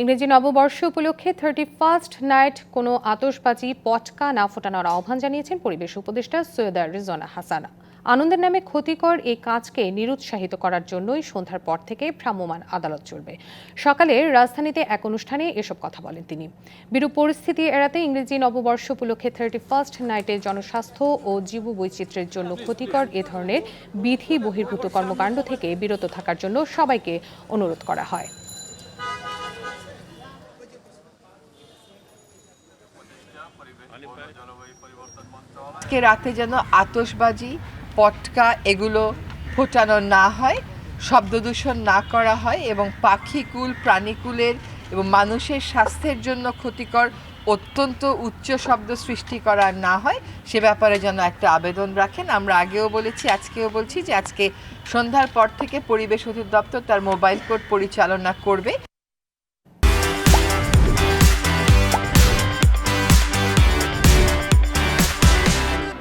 ইংরেজি নববর্ষ উপলক্ষে থার্টি ফার্স্ট নাইট কোনো আতশবাজি, পটকা না ফোটানোর আহ্বান জানিয়েছেন পরিবেশ উপদেষ্টা সৈয়দা রিজওয়ানা হাসানা। আনন্দের নামে ক্ষতিকর এই কাজকে নিরুৎসাহিত করার জন্যই সন্ধ্যার পর থেকে ভ্রাম্যমাণ আদালত চলবে। সকালে রাজধানীতে এক অনুষ্ঠানে এসব কথা বলেন তিনি। বিরূপ পরিস্থিতি এড়াতে ইংরেজি নববর্ষ উপলক্ষে থার্টি ফার্স্ট নাইটে জনস্বাস্থ্য ও জীববৈচিত্র্যের জন্য ক্ষতিকর এ ধরনের বিধি বহির্ভূত কর্মকাণ্ড থেকে বিরত থাকার জন্য সবাইকে অনুরোধ করা হয়। আজকে রাতে যেন আতসবাজি পটকা এগুলো ফোটানো না হয়, শব্দ দূষণ না করা হয় এবং পাখিকুল প্রাণীকুলের এবং মানুষের স্বাস্থ্যের জন্য ক্ষতিকর অত্যন্ত উচ্চ শব্দ সৃষ্টি করা না হয়, সে ব্যাপারে যেন একটা আবেদন রাখেন। আমরা আগেও বলেছি, আজকেও বলছি যে আজকে সন্ধ্যার পর থেকে পরিবেশ অধিদপ্তর তার মোবাইল কোড পরিচালনা করবে।